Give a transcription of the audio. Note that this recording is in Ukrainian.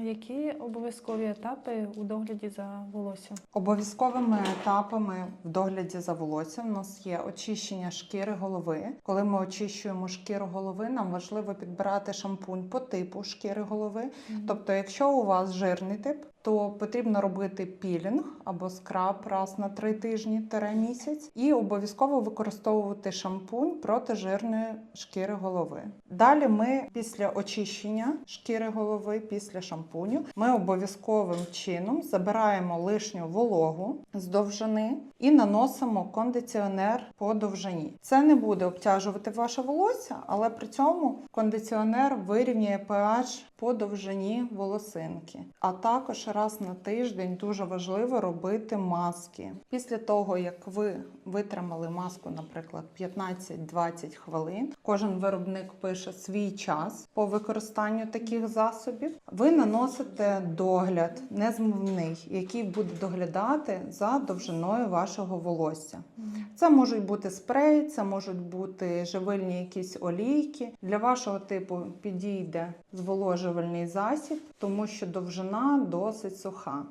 А які обов'язкові етапи у догляді за волоссям? Обов'язковими етапами в догляді за волоссям у нас є очищення шкіри голови. Коли ми очищуємо шкіру голови, нам важливо підбирати шампунь по типу шкіри голови. Тобто, якщо у вас жирний тип, то потрібно робити пілінг або скраб раз на три тижні тире місяць, і обов'язково використовувати шампунь проти жирної шкіри голови. Далі ми після очищення шкіри голови, після шампуню, ми обов'язковим чином забираємо лишню вологу з довжини і наносимо кондиціонер по довжині. Це не буде обтяжувати ваше волосся, але при цьому кондиціонер вирівнює pH по довжині волосинки. А також раз на тиждень дуже важливо робити маски. Після того, як ви витримали маску, наприклад, 15-20 хвилин, кожен виробник пише свій час по використанню таких засобів. Ви наносите догляд незмовний, який буде доглядати за довжиною вашого волосся. Це можуть бути спреї, це можуть бути живильні якісь олійки. Для вашого типу підійде зволожувальний засіб, тому що довжина досить суха.